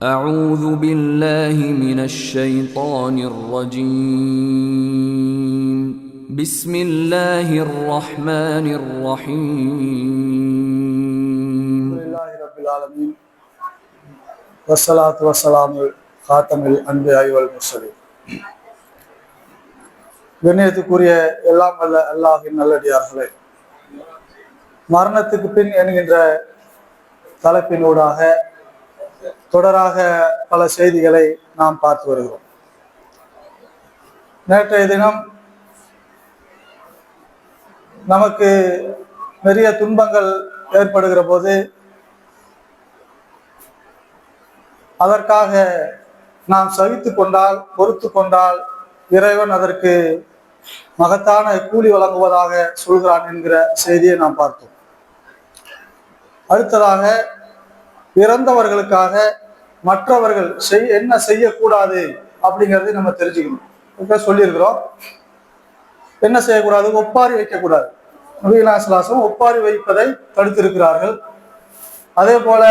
أعوذ بالله من الشيطان الرجيم بسم الله الرحمن الرحيم لله رب العالمين والصلاة والسلام خاتم الأنبياء والمرسلين கண்ணியத்துக்குரிய எல்லாம் வல்ல அல்லாஹின் நல்லடியார்களே மரணத்துக்கு பின் என்கின்ற தலைப்பினூடாக தொடராக பல செய்திகளை நாம் பார்த்து வருகிறோம். நேற்றைய தினம் நமக்கு நிறைய துன்பங்கள் ஏற்படுகிற போது அதற்காக நாம் சகித்து கொண்டால் பொறுத்து கொண்டால் இறைவன் அதற்கு மகத்தான கூலி வழங்குவதாக சொல்கிறான் என்கிற செய்தியை நாம் பார்த்தோம். அடுத்ததாக இறந்தவர்களுக்காக மற்றவர்கள் செய் என்ன செய்யக்கூடாது அப்படிங்கிறதை நம்ம தெரிஞ்சுக்கணும். சொல்லியிருக்கிறோம். என்ன செய்யக்கூடாது? ஒப்பாரி வைக்கக்கூடாது. நபீலாசலாசம் ஒப்பாரி வைப்பதை தடுத்திருக்கிறார்கள். அதே போல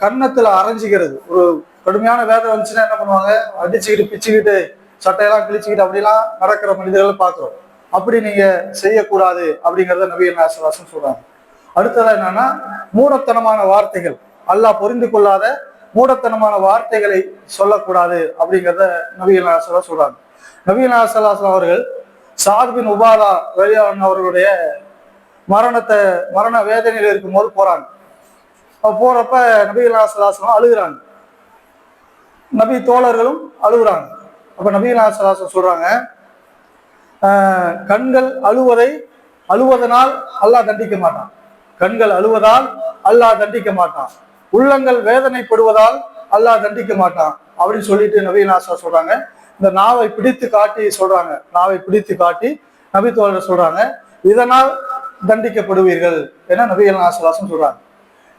கன்னத்துல அரைஞ்சிக்கிறது. ஒரு கடுமையான வேதம் வந்துச்சுன்னா என்ன பண்ணுவாங்க? அடிச்சுக்கிட்டு பிச்சுக்கிட்டு சட்டையெல்லாம் கிழிச்சுக்கிட்டு அப்படிலாம் நடக்கிற மனிதர்கள் பார்க்குறோம். அப்படி நீங்க செய்யக்கூடாது அப்படிங்கிறத நபீல் நாசலாசம் சொல்றாங்க. அடுத்தது என்னன்னா மூடத்தனமான வார்த்தைகள். அல்லாஹ் புரிந்து கொள்ளாத மூடத்தனமான வார்த்தைகளை சொல்லக்கூடாது அப்படிங்கிறத நபீல் நாசலா சொல்றாங்க. நபீல் அவர்கள் சாத்பின் உபாதா வெளியான அவர்களுடைய மரணத்தை மரண வேதனையில் இருக்கும்போது போறாங்க. போறப்ப நபிகள் நாசலாசனம் அழுகுறாங்க. நபி தோழர்களும் அழுகுறாங்க. அப்ப நபிகள் சொல்றாங்க கண்கள் அழுவதை அழுவதனால் அல்லாஹ் தண்டிக்க மாட்டான். கண்கள் அழுவதால் அல்லாஹ் தண்டிக்க மாட்டான். உள்ளங்கள் வேதனைப்படுவதால் அல்லாஹ் தண்டிக்க மாட்டான் அப்படின்னு சொல்லிட்டு நபிகள் ஆசா சொல்றாங்க. இந்த நாவை பிடித்து காட்டி சொல்றாங்க. நாவை பிடித்து காட்டி நபி தோழர் சொல்றாங்க. இதனால் தண்டிக்கப்படுவீர்கள் என நபிகள் நாசலாசம் சொல்றாங்க.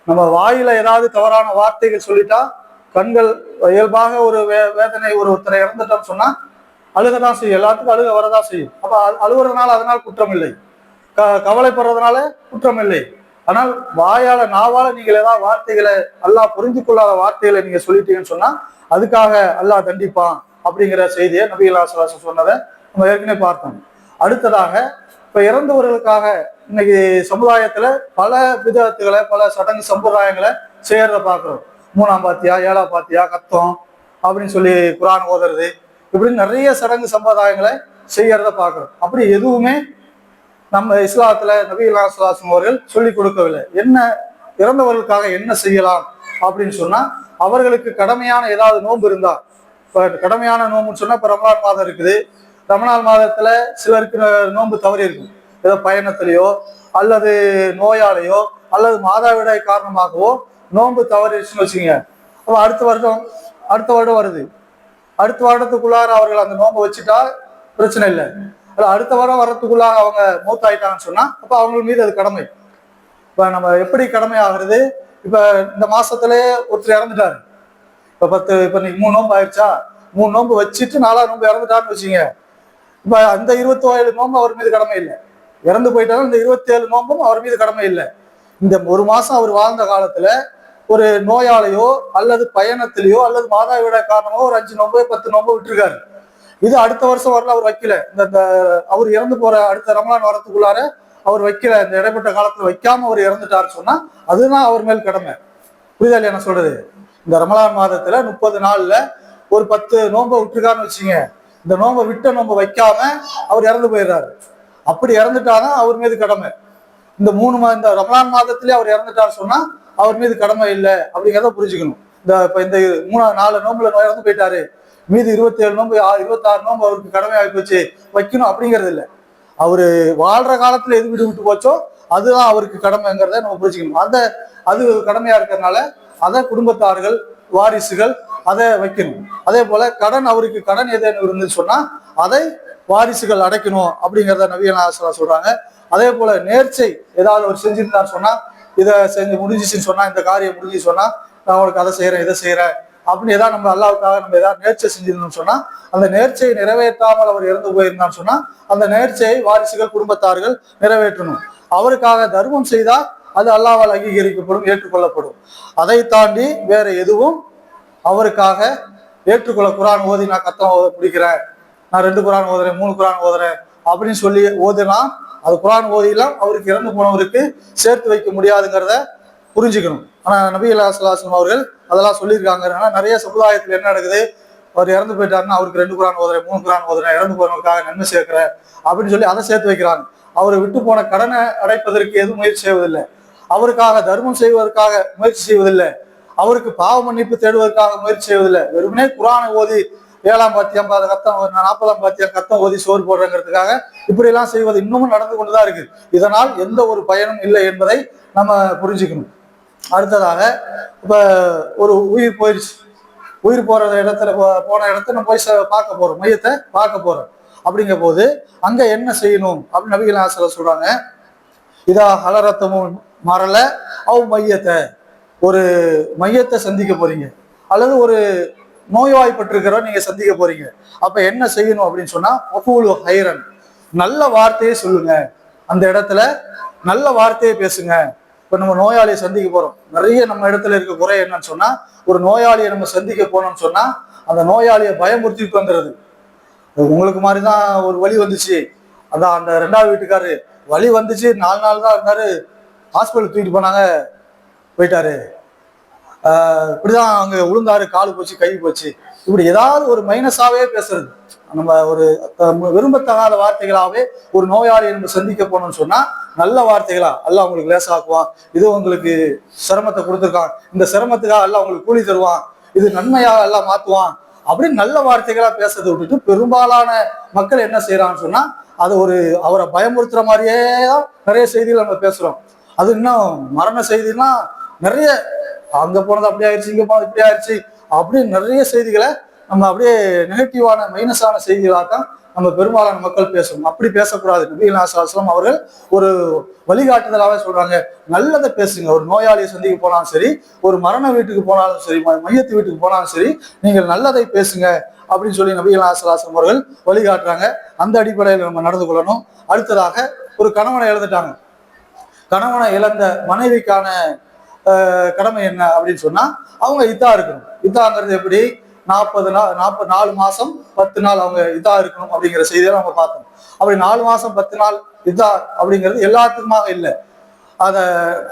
நம்ம வாயில ஏதாவது தவறான வார்த்தைகள் சொல்லிட்டா கண்கள் இயல்பாக ஒரு வே வேதனை ஒரு ஒருத்தரை இறந்துட்டோம்னு சொன்னா அழுகதான் செய்யும். எல்லாத்துக்கும் அழுக வரதான் செய்யும். அப்ப அழு- அழுகுறதுனால அதனால் குற்றம் இல்லை. க கவலைப்படுறதுனால குற்றம் இல்லை. ஆனால் வாயால நாவால நீங்கள் ஏதாவது வார்த்தைகளை அல்லாஹ் புரிஞ்சு கொள்ளாத வார்த்தைகளை நீங்க சொல்லிட்டீங்கன்னு சொன்னா அதுக்காக அல்லாஹ் தண்டிப்பான் அப்படிங்கிற செய்தியை நபிகள் ஆசலாசம் சொன்னதை நம்ம ஏற்கனவே பார்த்தோம். அடுத்ததாக இப்ப இறந்தவர்களுக்காக இன்னைக்கு சமுதாயத்துல பல விதத்துகளை பல சடங்கு சம்பிரதாயங்களை செய்யறத பாக்குறோம் மூணாம் பாத்தியா ஏழாம் பாத்தியா கத்தம் அப்படின்னு சொல்லி குரான் ஓதுறது இப்படின்னு நிறைய சடங்கு சம்பிரதாயங்களை செய்யறத பாக்குறோம் அப்படி எதுவுமே நம்ம இஸ்லாத்துல நபீல் சுல்லாசம் அவர்கள் சொல்லி கொடுக்கவில்லை. என்ன இறந்தவர்களுக்காக என்ன செய்யலாம் அப்படின்னு சொன்னா அவர்களுக்கு கடமையான ஏதாவது நோன்பு இருந்தா இப்போ கடமையான நோம்புன்னு சொன்னா இப்ப ரமலான் மாதம் இருக்குது. ரமலான் மாதத்துல சிலருக்கு நோன்பு தவறி இருக்கும். ஏதோ பயணத்திலேயோ அல்லது நோயாலேயோ அல்லது மாதாவிடாய் காரணமாகவோ நோன்பு தவறிடுச்சுன்னு வச்சுங்க அப்ப அடுத்த வருடம் அடுத்த வருடம் வருது. அடுத்த வருடத்துக்குள்ளார அவர்கள் அந்த நோன்பை வச்சுட்டா பிரச்சனை இல்லை. அல்ல அடுத்த வாரம் வர்றதுக்குள்ளாக அவங்க மூத்தாயிட்டாங்கன்னு சொன்னா அப்ப அவங்க மீது அது கடமை. இப்ப நம்ம எப்படி கடமை ஆகுறது? இப்ப இந்த மாசத்துலயே ஒருத்தர் இறந்துட்டாரு. இப்ப பத்து இப்ப இன்னைக்கு மூணு நோம்பு ஆயிடுச்சா? மூணு நோம்பு வச்சுட்டு நாலாவது நோம்பு இறந்துட்டான்னு வச்சுங்க இப்ப அந்த இருபத்தி ஏழு நோன்பு அவர் மீது கடமை இல்லை. இறந்து போயிட்டாலும் இந்த இருபத்தி ஏழு நோம்பும் அவர் மீது கடமை இல்லை. இந்த ஒரு மாசம் அவர் வாழ்ந்த காலத்துல ஒரு நோயாளையோ அல்லது பயணத்திலேயோ அல்லது மாதாவிட காரணமோ ஒரு அஞ்சு நோம்பு பத்து நோம்பு விட்டுருக்காரு. இது அடுத்த வருஷம் வரல அவர் வைக்கல. இந்த அவர் இறந்து போற அடுத்த ரமலான் வரத்துக்குள்ளார அவர் வைக்கல இந்த இடைப்பட்ட காலத்துல வைக்காம அவர் இறந்துட்டாரு சொன்னா அதுதான் அவர் மேல் கடமை. புரியுதா இல்லையா நான் சொல்றது? இந்த ரமலான் மாதத்துல முப்பது நாள்ல ஒரு பத்து நோன்பை விட்டுருக்காருன்னு வச்சுங்க. இந்த நோன்பை விட்ட நோன்பை வைக்காம அவர் இறந்து போயிடுறாரு. அப்படி இறந்துட்டாதான் அவர் மீது கடமை. இந்த மூணு மா இந்த ரமலான் மாதத்திலே அவர் இறந்துட்டார் சொன்னா அவர் மீது கடமை இல்லை அப்படிங்கிறத புரிஞ்சுக்கணும். இந்த இப்ப இந்த மூணு நாலு நோம்புல இறந்து போயிட்டாரு. மீது இருபத்தி ஏழு நோம்பு இருபத்தாறு நோம்பு அவருக்கு கடமை ஆகி போச்சு. வைக்கணும் அப்படிங்கிறது இல்லை. அவர் வாழ்ற காலத்துல எது விட்டு விட்டு போச்சோ அதுதான் அவருக்கு கடமைங்கிறத நம்ம புரிஞ்சுக்கணும். அந்த அது கடமையா இருக்கிறதுனால அதை குடும்பத்தார்கள் வாரிசுகள் அதை வைக்கணும். அதே போல கடன் அவருக்கு கடன் எதுன்னு இருந்துன்னு சொன்னா அதை வாரிசுகள் அடைக்கணும் அப்படிங்கிறத நவீன ஆசிரியர் சொல்றாங்க. அதே போல நேர்ச்சை ஏதாவது அவர் செஞ்சிருந்தார் சொன்னா இதை செஞ்சு முடிஞ்சிச்சுன்னு சொன்னா இந்த காரியம் முடிஞ்சு சொன்னா நான் அவனுக்கு அதை செய்யறேன் இதை செய்யறேன் அப்படின்னு ஏதாவது நம்ம அல்லாவுக்காக நம்ம ஏதாவது நேர்ச்சை செஞ்சிருந்தோம்னு சொன்னா அந்த நேர்ச்சியை நிறைவேற்றாமல் அவர் இறந்து போயிருந்தான்னு சொன்னா அந்த நேர்ச்சியை வாரிசுகள் குடும்பத்தார்கள் நிறைவேற்றணும். அவருக்காக தர்மம் செய்தால் அது அல்லாவால் அங்கீகரிக்கப்படும் ஏற்றுக்கொள்ளப்படும். அதை தாண்டி வேற எதுவும் அவருக்காக ஏற்றுக்கொள்ள குரான் ஓதி நான் கத்தம் ஓத பிடிக்கிறேன். நான் ரெண்டு குரான் ஓதுறேன் மூணு குரான் ஓதுறேன் அப்படின்னு சொல்லி ஓதுனா அது குரான் ஓதிலாம் அவருக்கு இறந்து போனவருக்கு சேர்த்து வைக்க முடியாதுங்கிறத புரிஞ்சுக்கணும். ஆனால் நபி அல்லாஸ்லாம் அவர்கள் அதெல்லாம் சொல்லியிருக்காங்க. ஆனா நிறைய சமுதாயத்தில் என்ன நடக்குது? அவர் இறந்து போயிட்டாருன்னா அவருக்கு ரெண்டு குரான் ஓதுறேன் மூணு குரான் ஓதுறேன் இறந்து போனவருக்காக நன்மை சேர்க்கிறேன் அப்படின்னு சொல்லி அதை சேர்த்து வைக்கிறாங்க. அவரை விட்டு போன கடனை அடைப்பதற்கு எதுவும் முயற்சி செய்வதில்லை. அவருக்காக தர்மம் செய்வதற்காக முயற்சி செய்வதில்லை. அவருக்கு பாவ மன்னிப்பு தேடுவதற்காக முயற்சி செய்வதில்லை. வெறுமனே குரானை ஓதி ஏழாம் பாத்தியம் அதை கத்தம் நாற்பதாம் பாத்தியம் கத்தம் ஓதி சோறு போடுறங்கிறதுக்காக இப்படி எல்லாம் செய்வது இன்னமும் நடந்து கொண்டுதான் இருக்கு. இதனால் எந்த ஒரு பயனும் இல்லை என்பதை நம்ம புரிஞ்சுக்கணும். அடுத்ததாக இப்போ ஒரு உயிர் போயிடுச்சு. உயிர் போகிற இடத்துல போ- போன இடத்த நம்ம போய் ச- பார்க்க போகிறோம் மையத்தை பார்க்க போகிறோம் அப்படிங்கிற போது அங்கே என்ன செய்யணும்? அப்படின்னு நபிகள் ஆசிரியர் சொல்கிறாங்க இதா ஹலரத்தமும் மரல அவ் மையத்தை. ஒரு மையத்தை சந்திக்க போகிறீங்க அல்லது ஒரு நோய்வாய்ப்பட்டிருக்கிறோம் நீங்கள் சந்திக்க போகிறீங்க அப்போ என்ன செய்யணும் அப்படின்னு சொன்னால் ஒஃபூலு ஹைரன். நல்ல வார்த்தையை சொல்லுங்க. அந்த இடத்துல நல்ல வார்த்தையை பேசுங்க. இப்போ நம்ம நோயாளியை சந்திக்க போகிறோம் நிறைய நம்ம இடத்துல இருக்க குறை என்னன்னு சொன்னால் ஒரு நோயாளியை நம்ம சந்திக்க போனோம்னு சொன்னால் அந்த நோயாளியை பயமுறுத்திட்டு வந்துடுது உங்களுக்கு மாதிரி தான் ஒரு வழி வந்துச்சு. அதான் அந்த ரெண்டாவது வீட்டுக்காரு வழி வந்துச்சு நாலு நாள் தான் இருந்தார். ஹாஸ்பிட்டல் தூக்கிட்டு போனாங்க போயிட்டாரு. இப்படிதான் அங்கே விழுந்தாரு காலு போச்சு கை போச்சு. இப்படி ஏதாவது ஒரு மைனஸாவே பேசுறது. நம்ம ஒரு விரும்பத்தகாத வார்த்தைகளாவே ஒரு நோயாளியை நம்ம சந்திக்க போனோம்னு சொன்னா நல்ல வார்த்தைகளா அல்ல அவங்களுக்கு லேசாக்குவான். இது உங்களுக்கு சிரமத்தை கொடுத்துருக்கான். இந்த சிரமத்துக்காக அல்ல அவங்களுக்கு கூலி தருவான். இது நன்மையாக எல்லாம் மாத்துவான். அப்படின்னு நல்ல வார்த்தைகளா பேசுறதை விட்டுட்டு பெரும்பாலான மக்கள் என்ன செய்யறான்னு சொன்னா அது ஒரு அவரை பயமுறுத்துற மாதிரியே தான் நிறைய செய்திகள் நம்ம பேசுறோம். அது இன்னும் மரண செய்தினா நிறைய அங்க போனது அப்படி ஆயிடுச்சு இங்க போனது இப்படி ஆயிடுச்சு அப்படின்னு நிறைய செய்திகளை நம்ம அப்படியே நெகட்டிவான மைனஸான செய்திகளாக தான் நம்ம பெரும்பாலான மக்கள் பேசணும் அப்படி பேசக்கூடாது. நபீல் அஸ்லாம் அவர்கள் ஒரு வழிகாட்டுதலாகவே சொல்றாங்க. நல்லதை பேசுங்க. ஒரு நோயாளியை சந்திக்க போனாலும் சரி ஒரு மரண வீட்டுக்கு போனாலும் சரி ம- மையத்து வீட்டுக்கு போனாலும் சரி நீங்கள் நல்லதை பேசுங்க அப்படின்னு சொல்லி நபீல் அஸ்லாம் அவர்கள் வழிகாட்டுறாங்க. அந்த அடிப்படையில் நம்ம நடந்து கொள்ளணும். அடுத்ததாக ஒரு கணவனை இழந்துட்டாங்க. கணவனை இழந்த மனைவிக்கான கடமை என்ன அப்படின்னு சொன்னா அவங்க இதா இருக்கணும். இதாங்கிறது எப்படி? நாற்பது நாள் நாற்பது நாலு மாசம் பத்து நாள் அவங்க இதா இருக்கணும் அப்படிங்கிற செய்தியை நம்ம பார்த்தோம். அப்படி நாலு மாசம் பத்து நாள் இதா அப்படிங்கிறது எல்லாத்துக்குமாக இல்லை. அதை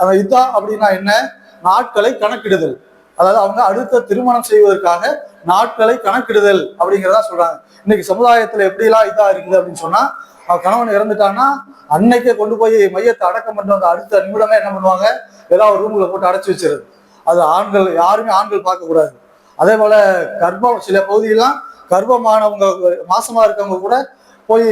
அந்த இதா அப்படின்னா என்ன? நாட்களை கணக்கிடுதல். அதாவது அவங்க அடுத்த திருமணம் செய்வதற்காக நாட்களை கணக்கிடுதல் அப்படிங்கிறதா சொல்றாங்க. இன்னைக்கு சமுதாயத்துல எப்படிலாம் இதா இருக்குது அப்படின்னு சொன்னா அவன் கணவன் இறந்துட்டான்னா அன்னைக்கே கொண்டு போய் மையத்தை அடக்கம் பண்ணிட்டு அந்த அடுத்த நிமிடமே என்ன பண்ணுவாங்க? ஏதாவது ஒரு ரூம்ல போட்டு அடைச்சி வச்சிருது அது ஆண்கள் யாருமே ஆண்கள் பார்க்கக்கூடாது. அதே போல கர்ப்பம் சில பகுதியெல்லாம் கர்ப்பமானவங்க மாசமா இருக்கவங்க கூட போய்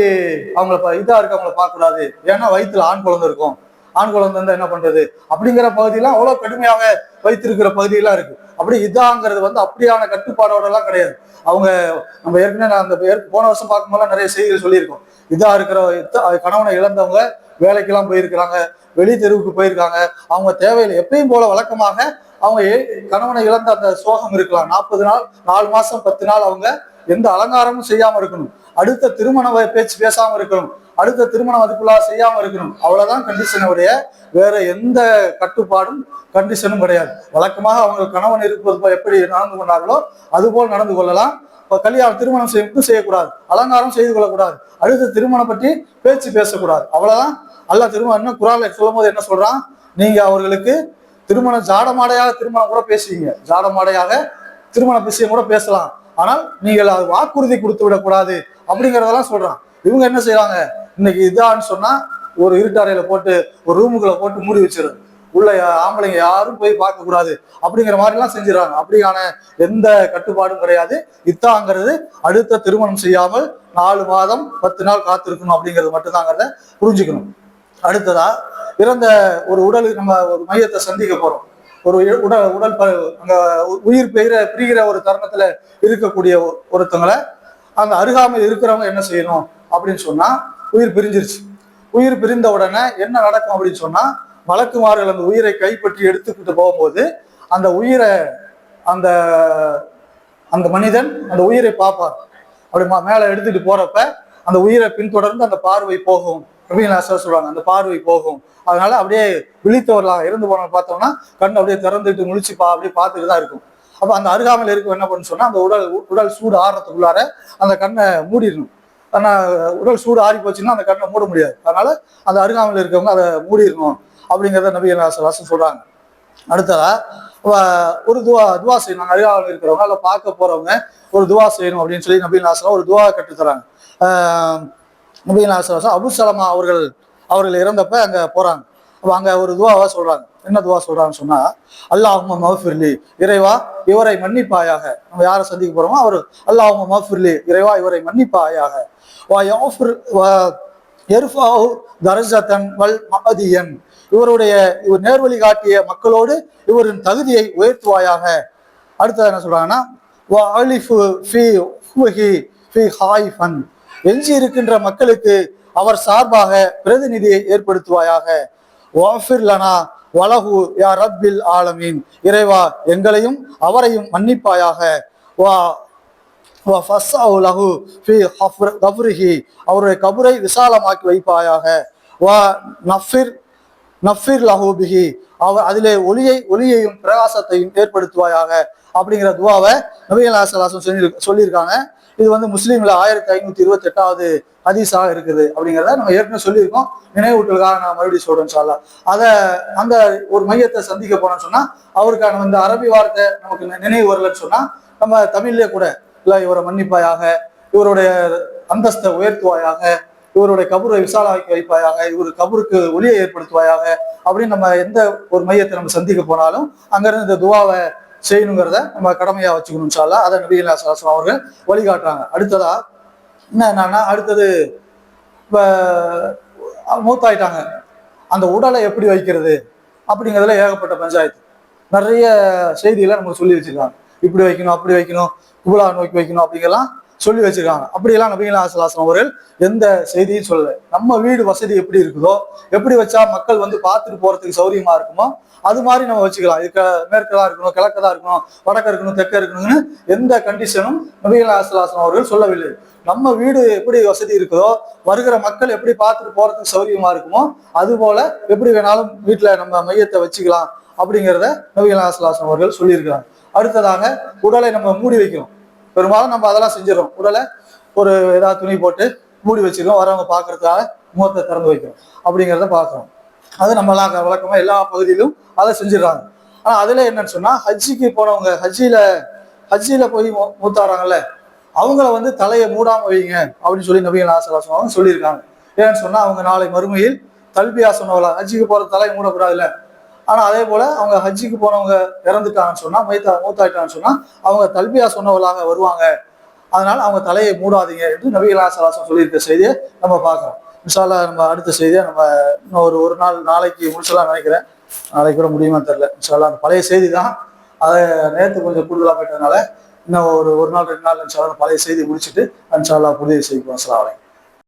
அவங்கள இதா இருக்கவங்கள பார்க்கக்கூடாது. ஏன்னா வயிற்றுல ஆண் குழந்தை இருக்கும். ஆண் குழந்தை இருந்தா என்ன பண்றது? அப்படிங்கிற பகுதியெல்லாம் அவ்வளவு கடுமையாக வைத்திருக்கிற பகுதியெல்லாம் இருக்கு. அப்படி இதாங்கிறது வந்து அப்படியான கட்டுப்பாடோட எல்லாம் கிடையாது. அவங்க நம்ம ஏற்கனவே நான் அந்த ஏற்க- போன வருஷம் பார்க்கும்போது நிறைய செய்திகள் சொல்லியிருக்கோம். இதா இருக்கிற கணவனை இழந்தவங்க வேலைக்கெல்லாம் போயிருக்கிறாங்க. வெளி தெருவுக்கு போயிருக்காங்க. அவங்க தேவையில்லை. எப்பயும் போல வழக்கமாக அவங்க ஏ- கணவனை இழந்த அந்த சோகம் இருக்கலாம். நாற்பது நாள் நாலு மாசம் பத்து நாள் அவங்க எந்த அலங்காரமும் செய்யாம இருக்கணும். அடுத்த திருமண வ- பேச்சு பேசாம இருக்கணும். அடுத்த திருமணம் அதுக்குள்ளா செய்யாம இருக்கணும். அவ்வளவுதான் கண்டிஷன் உடைய வேற எந்த கட்டுப்பாடும் கண்டிஷனும் கிடையாது. வழக்கமாக அவங்க கணவன் இருப்பது போல் எப்படி நடந்து கொண்டார்களோ அதுபோல் நடந்து கொள்ளலாம். கல்யாணம் திருமணம் செய்யும் செய்யக்கூடாது. அலங்காரம் செய்து கொள்ளக்கூடாது. அடுத்த திருமணம் பற்றி பேச்சு பேசக்கூடாது. அவ்வளவுதான். அல்ல திருமணம் என்ன குரால சொல்லும் போது என்ன சொல்றான்? நீங்க அவர்களுக்கு திருமணம் ஜாடமாடையாக திருமணம் கூட பேசுவீங்க. ஜாடமாடையாக திருமண விஷயம் கூட பேசலாம். ஆனால் நீங்கள் அது வாக்குறுதி கொடுத்து விடக்கூடாது அப்படிங்கிறதெல்லாம் சொல்றான். இவங்க என்ன செய்யறாங்க இன்னைக்கு இதான்னு சொன்னா ஒரு இருட்டறையில போட்டு ஒரு ரூமுக்குள்ள போட்டு மூடி வச்சிருது உள்ள ஆம்பளைங்க யாரும் போய் பார்க்க கூடாது அப்படிங்கிற மாதிரி எல்லாம் செஞ்சிடறாங்க. அப்படியான எந்த கட்டுப்பாடும் கிடையாது. இத்தாங்கிறது அடுத்த திருமணம் செய்யாமல் நாலு மாதம் பத்து நாள் காத்திருக்கணும் அப்படிங்கிறது மட்டும்தாங்கிறத புரிஞ்சுக்கணும். அடுத்ததா இறந்த ஒரு உடல் நம்ம ஒரு மையத்தை சந்திக்க போறோம். ஒரு உடல் உடல் அங்க உ- உயிர் பெய்கிற பிரிகிற ஒரு தருணத்துல இருக்கக்கூடிய ஒருத்தங்களை அந்த அருகாமல் இருக்கிறவங்க என்ன செய்யணும் அப்படின்னு சொன்னா உயிர் பிரிஞ்சிருச்சு. உயிர் பிரிந்த உடனே என்ன நடக்கும் அப்படின்னு சொன்னா வழக்குமார்கள் அந்த உயிரை கைப்பற்றி எடுத்துக்கிட்டு போகும்போது அந்த உயிரை அந்த அந்த மனிதன் அந்த உயிரை பார்ப்பார் அப்படி மா- எடுத்துட்டு போறப்ப அந்த உயிரை பின்தொடர்ந்து அந்த பார்வை போகும். அப்படின்னு சொல்றாங்க அந்த பார்வை போகும். அதனால அப்படியே விழித்தவர்களாக இறந்து போனவங்க பார்த்தோம்னா கண் அப்படியே திறந்துட்டு முழிச்சு பா அப்படியே பார்த்துட்டு தான் இருக்கும். அப்போ அந்த அருகாமையில் இருக்கும் என்ன பண்ணு சொன்னா அந்த உடல் உடல் சூடு ஆடுறதுக்குள்ளார அந்த கண்ணை மூடிடணும். ஆனால் உடல் சூடு ஆறி போச்சுன்னா அந்த கண்ணை மூட முடியாது. அதனால அந்த அருகாமையில் இருக்கவங்க அதை மூடிடணும் அப்படிங்கிறத நபி வாசம் சொல்றாங்க. அடுத்ததா ஒரு துவா துவா செய்யணும். அருகாமையில் இருக்கிறவங்க அதில் பார்க்க போறவங்க ஒரு துவா செய்யணும் அப்படின்னு சொல்லி நபி நாசலம் ஒரு துவா கற்றுத்தராங்க. ஆஹ் நபி நாசலம் அபு சலமா அவர்கள் அவர்கள் இறந்தப்ப அங்கே போகிறாங்க அப்போ அங்கே ஒரு துவாவா சொல்கிறாங்க என்ன துவா சொல்றாங்கன்னு சொன்னால் அல்லாஹும மஃபிர்லி இறைவா இவரை மன்னிப்பாயாக. நம்ம யாரை சந்திக்க போகிறோமோ அவர் அல்லாஹும மஃபிர்லி இறைவா இவரை மன்னிப்பாயாக. வா யஃபிர் வா எர்ஃபாவு தரஜத்தன் வல் மகதியன் இவருடைய இவர் நேர்வழி காட்டிய மக்களோடு இவரின் தகுதியை உயர்த்துவாயாக. அடுத்தது என்ன சொல்கிறாங்கன்னா வா அலிஃபு ஃபி ஹுவஹி ஹாய் ஃபன் எஞ்சி இருக்கின்ற மக்களுக்கு அவர் சார்பாக பிரதிநிதியை ஏற்படுத்துவாயாக. வாஃபிர் லனா வலஹு யா ரப்பில் ஆலமீன். இறைவா எங்களையும் அவரையும் மன்னிப்பாயாக. வா வா லஹு ஃபி ஹஃப்ர் அவருடைய கபுரை விசாலமாக்கி வைப்பாயாக. வா நஃபிர் நஃபிர் லஹு அவர் அதிலே ஒளியை ஒளியையும் பிரகாசத்தையும் ஏற்படுத்துவாயாக. அப்படிங்கிற துவாவை நபிகள் நாசலாசம் சொல்லி சொல்லியிருக்காங்க. இது வந்து முஸ்லீம்ல ஆயிரத்தி ஐநூத்தி இருபத்தி எட்டாவது ஹதீஸாக இருக்குது அப்படிங்கிறத நம்ம ஏற்கனவே சொல்லியிருக்கோம். நினைவூட்டலுக்காக நான் மறுபடியும் சொல்றேன் சார்லா அதை அந்த ஒரு மையத்தை சந்திக்க போனோம்னு சொன்னா அவருக்கான இந்த அரபி வார்த்தை நமக்கு நினைவு வரலன்னு சொன்னா நம்ம தமிழ்லயே கூட இல்லை இவரை மன்னிப்பாயாக இவருடைய அந்தஸ்தை உயர்த்துவாயாக இவருடைய கபூரை விசாலாக்கி வைப்பாயாக இவர் கபருக்கு ஒளியை ஏற்படுத்துவாயாக அப்படின்னு நம்ம எந்த ஒரு மையத்தை நம்ம சந்திக்க போனாலும் அங்கிருந்து இந்த துவாவை செய்யணுங்கிறத நம்ம கடமையாக வச்சுக்கணும் சாலா அதை நபிகள் சாஸ்திரம் அவர்கள் வழிகாட்டுறாங்க. அடுத்ததா என்ன என்னன்னா அடுத்தது இப்போ மூத்தாயிட்டாங்க. அந்த உடலை எப்படி வைக்கிறது அப்படிங்கிறதுல ஏகப்பட்ட பஞ்சாயத்து. நிறைய செய்திகளை நமக்கு சொல்லி வச்சுருக்காங்க. இப்படி வைக்கணும் அப்படி வைக்கணும் குபலா நோக்கி வைக்கணும் அப்படிங்கெல்லாம் சொல்லி வச்சிருக்காங்க. அப்படியெல்லாம் நபிகள் ஆசலாசனம் அவர்கள் எந்த செய்தியும் சொல்லல. நம்ம வீடு வசதி எப்படி இருக்குதோ எப்படி வச்சா மக்கள் வந்து பார்த்துட்டு போறதுக்கு சௌரியமா இருக்குமோ அது மாதிரி நம்ம வச்சுக்கலாம். இது க- மேற்கதா இருக்கணும் கிழக்கதா இருக்கணும் வடக்க இருக்கணும் தெற்க இருக்கணும்னு எந்த கண்டிஷனும் நபிகள் ஆசலாசனம் அவர்கள் சொல்லவில்லை. நம்ம வீடு எப்படி வசதி இருக்குதோ வருகிற மக்கள் எப்படி பார்த்துட்டு போறதுக்கு சௌரியமா இருக்குமோ அது போல எப்படி வேணாலும் வீட்டுல நம்ம மையத்தை வச்சுக்கலாம் அப்படிங்கிறத நபிகள் ஆசலாசனம் அவர்கள் சொல்லியிருக்கிறாங்க. அடுத்ததாக உடலை நம்ம மூடி வைக்கணும் பெரும்பாலும் நம்ம அதெல்லாம் செஞ்சிடறோம். உடலை ஒரு ஏதாவது துணி போட்டு மூடி வச்சிருக்கோம். வரவங்க பார்க்கறதுக்காக முகத்தை திறந்து வைக்கிறோம். அப்படிங்கிறத பார்க்குறோம். அது நம்மலாம் வழக்கமாக எல்லா பகுதியிலும் அதை செஞ்சிடறாங்க. ஆனால் அதில் என்னன்னு சொன்னால் ஹஜ்ஜிக்கு போனவங்க ஹஜ்ஜியில் ஹஜ்ஜியில் போய் மூத்தாடுறாங்கல்ல அவங்கள வந்து தலையை மூடாமல் வைங்க அப்படின்னு சொல்லி நபிகள் ஆசலாசம் அவங்க சொல்லியிருக்காங்க. ஏன்னு சொன்னால் அவங்க நாளை மறுமையில் தல்பியா சொன்னவளா ஹஜ்ஜிக்கு போகிற தலையை மூடக்கூடாதுல்ல. ஆனால் அதே போல் அவங்க ஹஜ்ஜிக்கு போனவங்க இறந்துட்டாங்கன்னு சொன்னால் மைத்தா மூத்தாயிட்டாங்கன்னு சொன்னால் அவங்க தல்பியா சொன்னவர்களாக வருவாங்க. அதனால் அவங்க தலையை மூடாதீங்க என்று நபிகளா சலாசம் சொல்லியிருக்க செய்தியை நம்ம பார்க்குறோம். இன்ஷால்லா நம்ம அடுத்த செய்தியை நம்ம இன்னும் ஒரு ஒரு நாள் நாளைக்கு முடிச்சலாம் நினைக்கிறேன். நாளைக்கு கூட முடியுமா தெரில இன்ஷால்லா அந்த பழைய செய்தி தான். அதை நேற்று கொஞ்சம் கூடுதலாக போயிட்டதுனால இன்னும் ஒரு ஒரு நாள் ரெண்டு நாள் இன்ஷால்லா பழைய செய்தி முடிச்சுட்டு இன்ஷால்லா புதிய செய்திக்கு அஸ்ஸலாமு